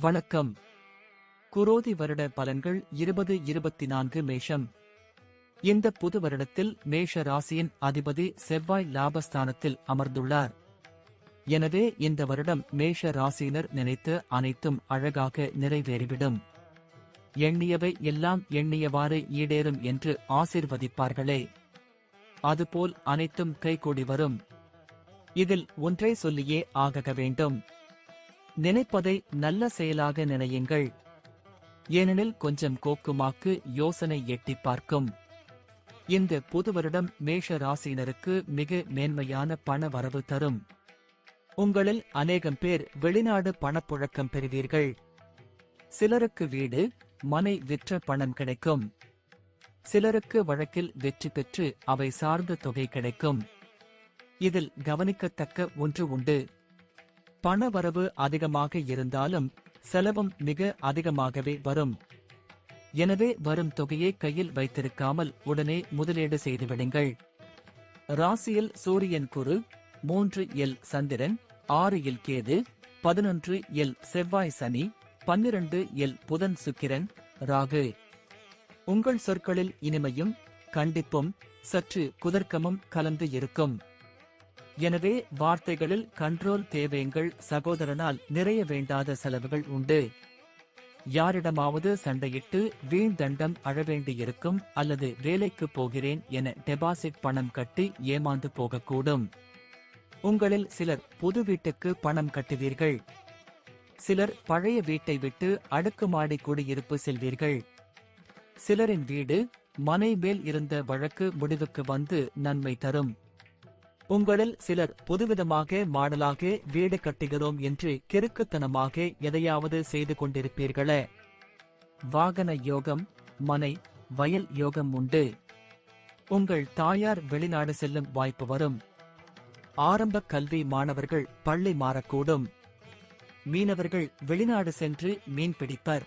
வணக்கம். குரோதி வருட பலன்கள் இருபது இருபத்தி நான்கு மேஷம். இந்த புது வருடத்தில் மேஷ ராசியின் அதிபதி செவ்வாய் லாபஸ்தானத்தில் அமர்ந்துள்ளார். எனவே இந்த வருடம் மேஷ ராசியினர் நினைத்து அனைத்தும் அழகாக நிறைவேறிவிடும். எண்ணியவை எல்லாம் எண்ணியவாறு ஈடேறும் என்று ஆசிர்வதிப்பார்களே. அதுபோல் அனைத்தும் கைகூடி வரும். இதில் ஒன்றை சொல்லியே ஆகக வேண்டும். நினைப்பதை நல்ல செயலாக நினையுங்கள். ஏனெனில் கொஞ்சம் கோக்குமாக்கு யோசனை எட்டி பார்க்கும். இந்த புது வருடம் மேஷ ராசியினருக்கு மிக மேன்மையான பண வரவு தரும். உங்களில் அநேகம் பேர் வெளிநாடு பணப்புழக்கம் பெறுவீர்கள். சிலருக்கு வீடு மனை விற்ற பணம் கிடைக்கும். சிலருக்கு வழக்கில் வெற்றி பெற்று அவை சார்ந்த தொகை கிடைக்கும். இதில் கவனிக்கத்தக்க ஒன்று உண்டு. பணவரவு அதிகமாக இருந்தாலும் செலவும் மிக அதிகமாகவே வரும். எனவே வரும் தொகையை கையில் வைத்திருக்காமல் உடனே முதலீடு செய்துவிடுங்கள் ராசியில் சூரியன் குரு மூன்று எல் சந்திரன் ஆறு எல் கேது பதினொன்று எல் செவ்வாய் சனி பன்னிரண்டு எல் புதன் சுக்கிரன் ராகு. உங்கள் சொற்களில் இனிமையும் கண்டிப்பும் சற்று குதர்க்கமும் கலந்து இருக்கும். எனவே வார்த்தைகளில் கண்ட்ரோல் தேவைங்கள் சகோதரனால் நிறைய வேண்டாத செலவுகள் உண்டு. யாரிடமாவது சண்டையிட்டு வீண் தண்டம் அழவேண்டியிருக்கும் அல்லது வேலைக்கு போகிறேன் என டெபாசிட் பணம் கட்டி ஏமாந்து போகக்கூடும். உங்களில் சிலர் புது வீட்டுக்கு பணம் கட்டுவீர்கள். சிலர் பழைய வீட்டை விட்டு அடுக்குமாடி குடியிருப்பு செல்வீர்கள். சிலரின் வீடு மனை மேல் இருந்த வழக்கு முடிவுக்கு வந்து நன்மை தரும். உங்களில் சிலர் புதுவிதமாக மாடலாக வீடு கட்டுகிறோம் என்று கிறுக்குத்தனமாக எதையாவது செய்து கொண்டிருப்பீர்களே. வாகன யோகம் மனை வயல் யோகம் உண்டு. உங்கள் தாயார் வெளிநாடு செல்லும் வாய்ப்பு வரும். ஆரம்ப கல்வி மாணவர்கள் பள்ளி மாறக்கூடும். மீனவர்கள் வெளிநாடு சென்று மீன் பிடிப்பர்.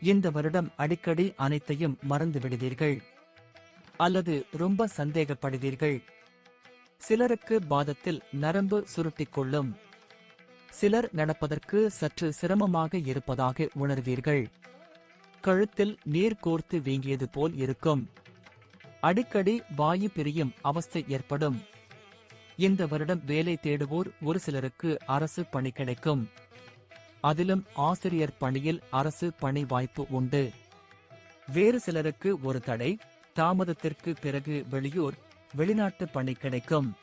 இந்த வருடம் அடிக்கடி அனைத்தையும் மறந்து விடுவீர்கள் அல்லது ரொம்ப சந்தேகப்படுவீர்கள். சிலருக்கு பாதத்தில் நரம்பு சுருட்டிக் கொள்ளும் சிலர் நடப்பதற்கு சற்று சிரமமாக இருப்பதாக உணர்வீர்கள். கழுத்தில் நீர் கோர்த்து வீங்கியது போல் இருக்கும். அடிக்கடி வாயு பிரியும் அவஸ்தை ஏற்படும். இந்த வருடம் வேலை தேடுவோர் ஒரு சிலருக்கு அரசு பணி கிடைக்கும். அதிலும் ஆசிரியர் பணியில் அரசு பணி வாய்ப்பு உண்டு. வேறு சிலருக்கு ஒரு தடை தாமதத்திற்கு பிறகு வெளியூர் வெளிநாட்டு பணி கிடைக்கும்.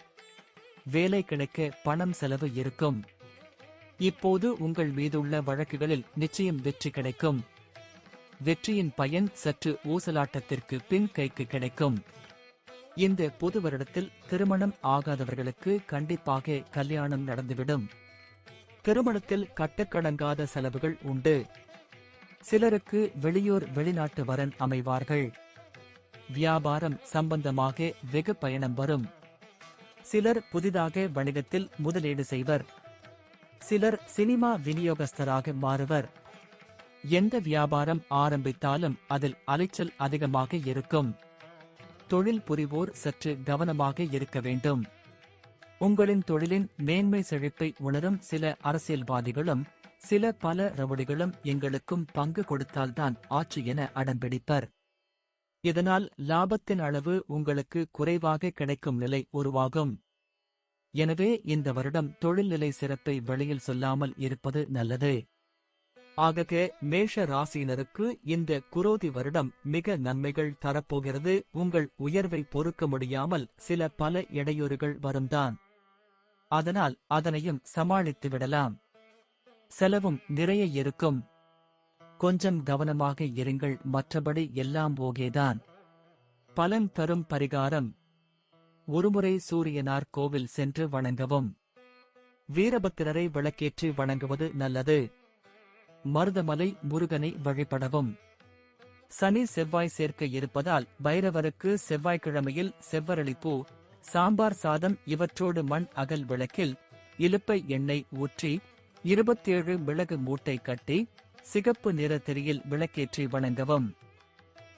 வேலை கிடைக்க பணம் செலவு இருக்கும். இப்போது உங்கள் மீதுள்ள வழக்குகளில் நிச்சயம் வெற்றி கிடைக்கும். வெற்றியின் பயன் சற்று ஊசலாட்டத்திற்கு பின் கைக்கு கிடைக்கும். இந்த புது வருடத்தில் திருமணம் ஆகாதவர்களுக்கு கண்டிப்பாக கல்யாணம் நடந்துவிடும். திருமணத்தில் கட்டுக்கடங்காத செலவுகள் உண்டு. சிலருக்கு வெளியூர் வெளிநாட்டு வரன் அமைவார்கள். வியாபாரம் சம்பந்தமாக வெகு பயணம் வரும். சிலர் புதிதாக வணிகத்தில் முதலீடு செய்வர். சிலர் சினிமா விநியோகஸ்தராக மாறுவர். எந்த வியாபாரம் ஆரம்பித்தாலும் அதில் அலைச்சல் அதிகமாக இருக்கும். தொழில் புரிவோர் சற்று கவனமாக இருக்க வேண்டும். உங்களின் தொழிலின் மேன்மை செழிப்பை உணரும் சில அரசியல்வாதிகளும் சில பல ரவுடிகளும் எங்களுக்கும் பங்கு கொடுத்தால்தான் ஆட்சி என அடம்பிடிப்பர் இதனால் லாபத்தின் அளவு உங்களுக்கு குறைவாக கிடைக்கும் நிலை உருவாகும். எனவே இந்த வருடம் தொழில்நிலை சிறப்பை வெளியில் சொல்லாமல் இருப்பது நல்லது. ஆகக மேஷ ராசியினருக்கு இந்த குரோதி வருடம் மிக நன்மைகள் தரப்போகிறது. உங்கள் உயர்வை பொறுக்க முடியாமல் சில பல இடையூறுகள் வரும்தான். அதனால் அதனையும் சமாளித்து விடலாம். செலவும் நிறைய இருக்கும். கொஞ்சம் கவனமாக இருங்கள் மற்றபடி எல்லாம் ஓகேதான். பலன் தரும் பரிகாரம். ஒருமுறை சூரியனார் கோவில் சென்று வணங்கவும். வீரபத்திரரை விளக்கேற்றி வணங்குவது நல்லது. மருதமலை முருகனை வழிபடவும். சனி செவ்வாய் சேர்க்க இருப்பதால் பைரவருக்கு செவ்வாய்க்கிழமையில் செவ்வரளிப்பூ சாம்பார் சாதம் இவற்றோடு மண் அகல் விளக்கில் இலுப்பை எண்ணெய் ஊற்றி இருபத்தேழு மிளகு மூட்டை கட்டி சிகப்பு நிற திரையில் விளக்கேற்றி வணங்கவும்.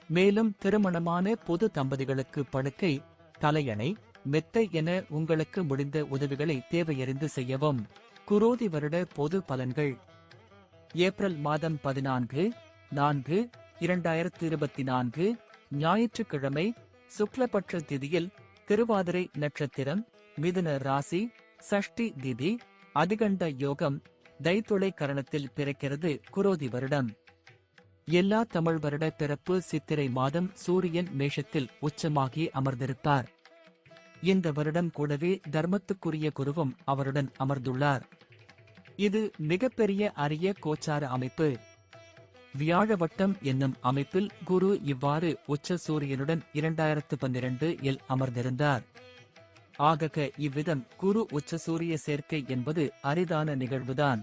மேலும் திருமணமான பொது தம்பதிகளுக்கு படுக்கை தலையணை மெத்தை என உங்களுக்கு முடிந்த உதவிகளை தேவையறிந்து செய்யவும். குரோதி வருட பொது பலன்கள். ஏப்ரல் மாதம் பதினான்கு நான்கு இரண்டாயிரத்தி இருபத்தி நான்கு ஞாயிற்றுக்கிழமை சுக்லபட்ச திதியில் திருவாதிரை நட்சத்திரம் மிதுன ராசி சஷ்டி திதி அதிகண்ட யோகம் தைத்துளை கரணத்தில் பிறக்கிறது குரோதி வருடம். எல்லா தமிழ் வருட பிறப்பு சித்திரை மாதம் சூரியன் மேஷத்தில் உச்சமாகி அமர்ந்திருப்பார். இந்த வருடம் கூடவே தர்மத்துக்குரிய குருவும் அவருடன் அமர்ந்துள்ளார். இது மிகப்பெரிய அரிய கோச்சார அமைப்பு. வியாழ வட்டம் என்னும் அமைப்பில் குரு இவ்வாறு உச்ச சூரியனுடன் இரண்டாயிரத்து பன்னிரண்டு இல் அமர்ந்திருந்தார். ஆகக இவ்விதம் குரு உச்ச சூரிய சேர்க்கை என்பது அரிதான நிகழ்வுதான்.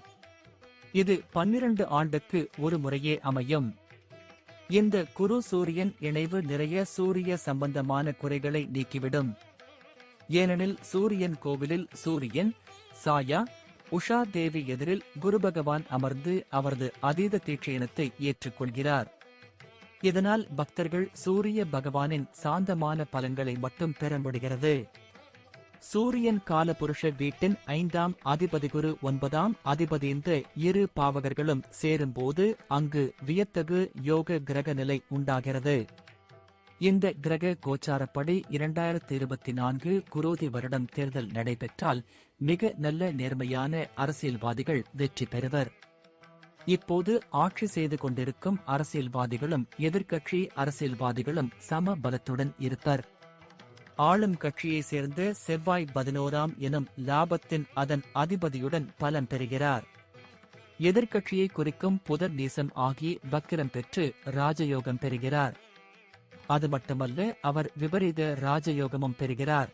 இது பன்னிரண்டு ஆண்டுக்கு ஒரு முறையே அமையும். இந்த குரு சூரியன் இணைவு நிறைய சூரிய சம்பந்தமான குறைகளை நீக்கிவிடும். ஏனெனில் சூரியன் கோவிலில் சூரியன் சாயா உஷா தேவி எதிரில் குரு பகவான் அமர்ந்து அவரது அதீத தீட்சயனத்தை ஏற்றுக்கொள்கிறார். இதனால் பக்தர்கள் சூரிய பகவானின் சாந்தமான பலன்களை மட்டும் பெற முடிகிறது. சூரியன் காலபுருஷ வீட்டின் ஐந்தாம் அதிபதி குரு ஒன்பதாம் அதிபதி இந்த இரு பாவகர்களும் சேரும்போது அங்கு வியத்தகு யோக கிரக நிலை உண்டாகிறது. இந்த கிரக கோச்சாரப்படி இரண்டாயிரத்தி இருபத்தி நான்கு குரோதி வருடம் தேர்தல் நடைபெற்றால் மிக நல்ல நேர்மையான அரசியல்வாதிகள் வெற்றி பெறுவர். இப்போது ஆட்சி செய்து கொண்டிருக்கும் அரசியல்வாதிகளும் எதிர்க்கட்சி அரசியல்வாதிகளும் சம பலத்துடன் இருப்பர். ஆளும் கட்சியை சேர்ந்த செவ்வாய் பதினோராம் எனும் லாபத்தின் அதன் அதிபதியுடன் பலம் பெறுகிறார். எதிர்க்கட்சியை குறிக்கும் புதர் நீசம் ஆகி வக்கிரம் பெற்று ராஜயோகம் பெறுகிறார். அது மட்டுமல்ல அவர் விபரீத ராஜயோகமும் பெறுகிறார்.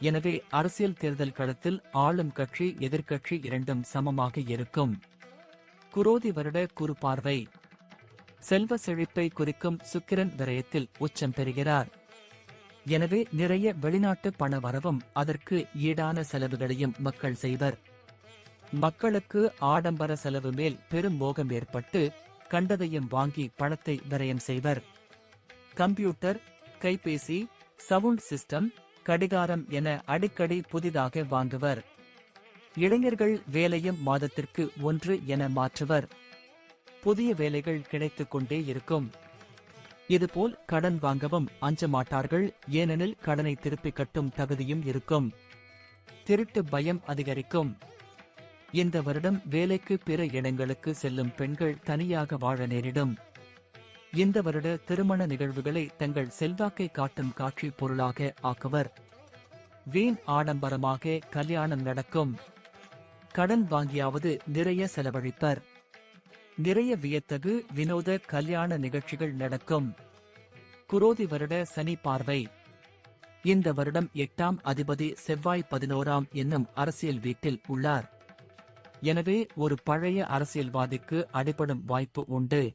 எனவே அரசியல் தேர்தல் களத்தில் ஆளும் கட்சி எதிர்க்கட்சி இரண்டும் சமமாக இருக்கும். குரோதி வருட குறு பார்வை செல்வ செழிப்பை குறிக்கும் சுக்கிரன் விரயத்தில் உச்சம் பெறுகிறார். எனவே நிறைய வெளிநாட்டு பண வரவும் அதற்கு ஈடான செலவுகளையும் மக்கள் செய்வர். மக்களுக்கு ஆடம்பர செலவு மேல் பெரும் மோகம் ஏற்பட்டு கண்டதையும் வாங்கி பணத்தை விரயம் செய்வர். கம்ப்யூட்டர் கைபேசி சவுண்ட் சிஸ்டம் கடிகாரம் என அடிக்கடி புதிதாக வாங்குவர். இளைஞர்கள் வேலையும் மாதத்திற்கு ஒன்று என மாற்றுவர். புதிய வேலைகள் கிடைத்துக் கொண்டே இருக்கும். இதுபோல் கடன் வாங்கவும் அஞ்ச மாட்டார்கள் ஏனெனில் கடனை திருப்பிக் கட்டும் தகுதியும் இருக்கும். திருட்டு பயம் அதிகரிக்கும். இந்த வருடம் வேலைக்கு பிற இடங்களுக்கு செல்லும் பெண்கள் தனியாக வாழ நேரிடும். இந்த வருட திருமண நிகழ்வுகளை தங்கள் செல்வாக்கை காட்டும் காட்சி பொருளாக ஆக்குவர். வீண் ஆடம்பரமாக கல்யாணம் நடக்கும். கடன் வாங்கியாவது நிறைய செலவழிப்பர். நிறைய வியத்தகு வினோத கல்யாண நிகழ்ச்சிகள் நடக்கும். குரோதி வருட சனி பார்வை. இந்த வருடம் எட்டாம் அதிபதி செவ்வாய் பதினோராம் என்னும் அரசியல் வீட்டில் உள்ளார். எனவே ஒரு பழைய அரசியல்வாதிக்கு அடிபடும் வாய்ப்பு உண்டு.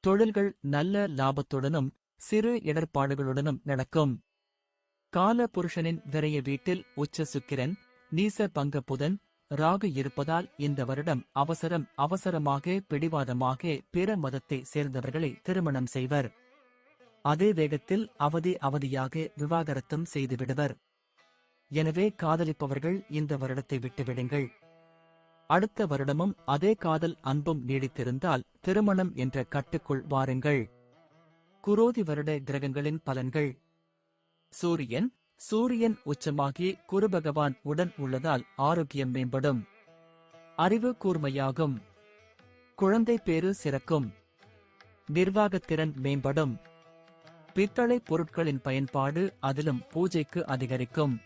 தொழில்கள் நல்ல லாபத்துடனும் சிறு இடர்பாடுகளுடனும் நடக்கும். கால புருஷனின் விரைய வீட்டில் உச்ச சுக்கிரன் நீச பங்க புதன் ராகு இருப்பதால் இந்த வருடம் அவசரம் அவசரமாக பிடிவாதமாக பிற மதத்தை சேர்ந்தவர்களை திருமணம் செய்வர். அதே வேகத்தில் அவதி அவதியாக விவாகரத்தும் செய்துவிடுவர் எனவே காதலிப்பவர்கள் இந்த வருடத்தை விட்டுவிடுங்கள் அடுத்த வருடமும் அதே காதல் அன்பும் நீடித்திருந்தால் திருமணம் என்ற கட்டுக்குள் வாருங்கள். குரோதி வருட கிரகங்களின் பலன்கள். சூரியன் சூரியன் உச்சமாகி குரு பகவான் உடன் உள்ளதால் ஆரோக்கியம் மேம்படும். அறிவு கூர்மையாகும். குழந்தை பேறு சிறக்கும். நிர்வாகத்திறன் மேம்படும். பித்தளை பொருட்களின் பயன்பாடு அதிலும் பூஜைக்கு அதிகரிக்கும்.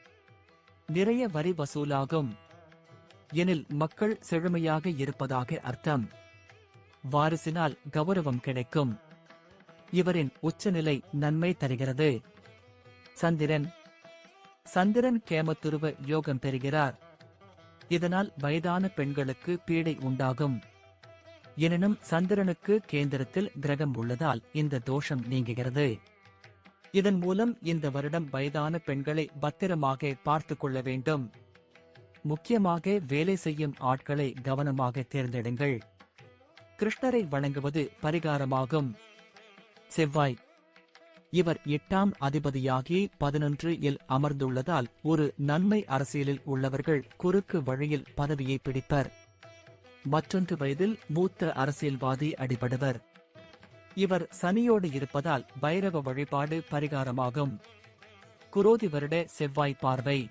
நிறைய வரி வசூலாகும். எனில் மக்கள் செழுமையாக இருப்பதாக அர்த்தம். வாரிசினால் கௌரவம் கிடைக்கும். இவரின் உச்சநிலை நன்மை தருகிறது. சந்திரன் சந்திரன் கேமத்துருவ யோகம் பெறுகிறார். இதனால் வயதான பெண்களுக்கு பீடை உண்டாகும். எனினும் சந்திரனுக்கு கேந்திரத்தில் கிரகம் உள்ளதால் இந்த தோஷம் நீங்குகிறது. இதன் மூலம் இந்த வருடம் வயதான பெண்களை பத்திரமாக பார்த்துக் கொள்ள வேண்டும். முக்கியமாக வேலை செய்யும் ஆட்களை கவனமாக தேர்ந்தெடுங்கள். கிருஷ்ணரை வணங்குவது பரிகாரமாகும். செவ்வாய் இவர் எட்டாம் அதிபதியாகி பதினொன்று இல் அமர்ந்துள்ளதால் ஒரு நன்மை அரசியலில் உள்ளவர்கள் குறுக்கு வழியில் பதவியை பிடிப்பர். மற்றொன்று வயதில் மூத்த அரசியல்வாதி அடிபடுவர். இவர் சனியோடு இருப்பதால் பைரவ வழிபாடு பரிகாரமாகும். குரோதி வருட செவ்வாய் பார்வை.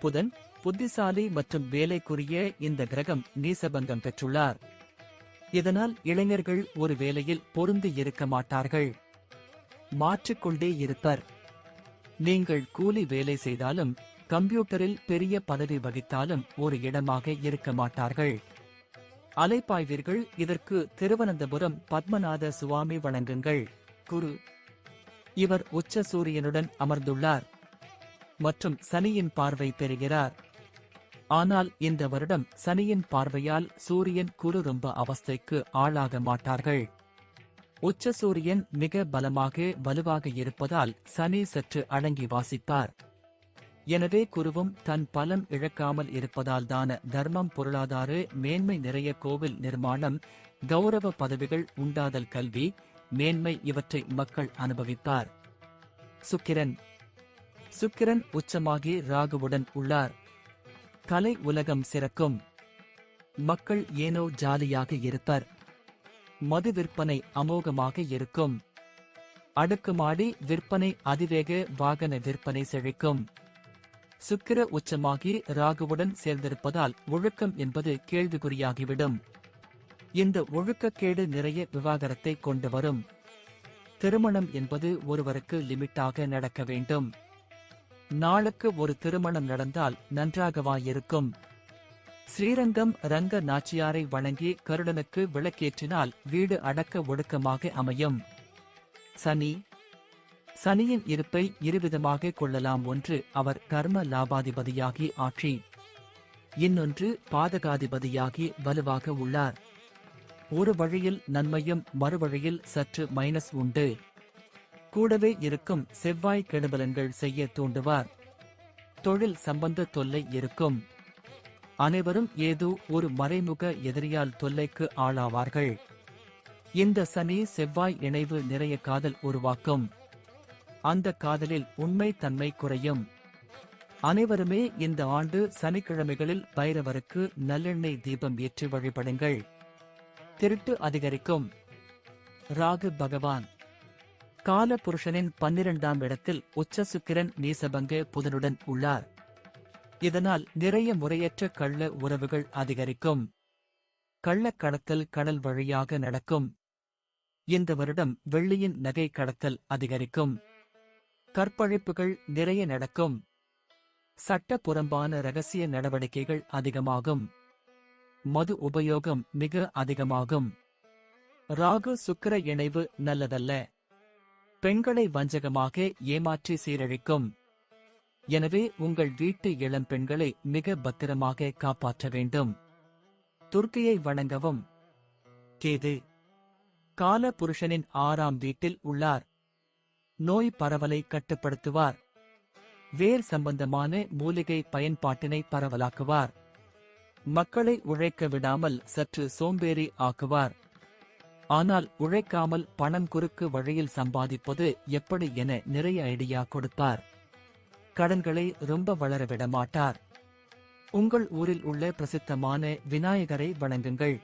புதன் புத்திசாலி மற்றும் வேலைக்குரிய இந்த கிரகம் நீசபங்கம் பெற்றுள்ளார். இதனால் இளைஞர்கள் ஒரு வேலையில் பொருந்தி இருக்க மாட்டார்கள். மாற்றிக்கொண்டே இருப்பர். நீங்கள் கூலி வேலை செய்தாலும் கம்ப்யூட்டரில் பெரிய பதவி வகித்தாலும் ஒரு இடமாக இருக்க மாட்டார்கள். அலைப்பாய்வீர்கள் இதற்கு திருவனந்தபுரம் பத்மநாத சுவாமி வணங்குங்கள் குரு. இவர் உச்ச சூரியனுடன் அமர்ந்துள்ளார் மற்றும் சனியின் பார்வை பெறுகிறார். ஆனால் இந்த வருடம் சனியின் பார்வையால் சூரியன் குரு ரொம்ப அவஸ்தைக்கு ஆளாக மாட்டார்கள். உச்ச சூரியன் மிக பலமாக வலுவாக இருப்பதால் சனி சற்று அடங்கி வாசிப்பார் எனவே குருவும் தன் பலம் இழக்காமல் இருப்பதால் தான தர்மம் பொருளாதார மேன்மை நிறைய கோவில் நிர்மாணம் கௌரவ பதவிகள் உண்டாதல் கல்வி மேன்மை இவற்றை மக்கள் அனுபவிப்பார் சுக்கிரன். சுக்கிரன் உச்சமாகி ராகுவுடன் உள்ளார். கலை உலகம் சிறக்கும். மக்கள் ஏனோ ஜாலியாக இருப்பர். மது விற்பனை அமோகமாக இருக்கும். அடுக்குமாடி விற்பனை அதிவேக வாகன விற்பனை செழிக்கும். சுக்கிர உச்சமாகி ராகுவுடன் சேர்ந்திருப்பதால் ஒழுக்கம் என்பது கேள்விக்குறியாகிவிடும். இந்த ஒழுக்கக்கேடு நிறைய விவாகரத்தை கொண்டு வரும். திருமணம் என்பது ஒருவருக்கு லிமிட்டாக நடக்க வேண்டும். நாளுக்கு ஒரு திருமணம் நடந்தால் நன்றாகவாயிருக்கும். ஸ்ரீரங்கம் ரங்க நாச்சியாரை வணங்கி கருடனுக்கு விளக்கேற்றினால் வீடு அடக்க ஒடுக்கமாக அமையும். சனி. சனியின் இருப்பை இருவிதமாக கொள்ளலாம் ஒன்று அவர் கர்ம லாபாதிபதியாகி ஆட்சி. இன்னொன்று பாதகாதிபதியாகி வலுவாக உள்ளார். ஒரு வழியில் நன்மையும் மறுவழியில் சற்று மைனஸ் உண்டு. கூடவே இருக்கும் செவ்வாய் கெடுபலன்கள் செய்ய தூண்டுவார். தொழில் சம்பந்த தொல்லை இருக்கும். அனைவரும் ஏதோ ஒரு மறைமுக எதிரியால் தொல்லைக்கு ஆளாவார்கள். இந்த சனி செவ்வாய் இணைவு நிறைய காதல் உருவாக்கும். அந்த காதலில் உண்மை தன்மை குறையும். அனைவருமே இந்த ஆண்டு சனிக்கிழமைகளில் பைரவருக்கு நல்லெண்ணெய் தீபம் ஏற்றி வழிபடுங்கள். திருட்டு அதிகரிக்கும். ராகு பகவான். கால புருஷனின் பன்னிரண்டாம் இடத்தில் உச்ச சுக்கிரன் நீசபங்க புதனுடன் உள்ளார். இதனால் நிறைய முறையற்ற கள்ள உறவுகள் அதிகரிக்கும். கள்ளக்கடத்தல் கடல் வழியாக நடக்கும். இந்த வருடம் வெள்ளியின் நகை கடத்தல் அதிகரிக்கும். கற்பழிப்புகள் நிறைய நடக்கும். சட்டப்புறம்பான ரகசிய நடவடிக்கைகள் அதிகமாகும். மது உபயோகம் மிக அதிகமாகும். ராகு சுக்கிர இணைவு நல்லதல்ல. பெண்களை வஞ்சகமாக ஏமாற்றி சீரழிக்கும். எனவே உங்கள் வீட்டு இளம் பெண்களை மிக பத்திரமாக காப்பாற்ற வேண்டும். துர்க்கையை வணங்கவும். கேது கால புருஷனின் ஆறாம் வீட்டில் உள்ளார். நோய் பரவலை கட்டுப்படுத்துவார். வேர் சம்பந்தமான மூலிகை பயன்பாட்டினை பரவலாக்குவார். மக்களை உழைக்க விடாமல் சற்று சோம்பேறி ஆக்குவார். ஆனால் உழைக்காமல் பணம் குறுக்கு வழியில் சம்பாதிப்பது எப்படி என நிறைய ஐடியா கொடுப்பார். கடன்களை ரொம்ப வளர விட மாட்டார் உங்கள் ஊரில் உள்ள பிரசித்தமான விநாயகரை வணங்குங்கள்.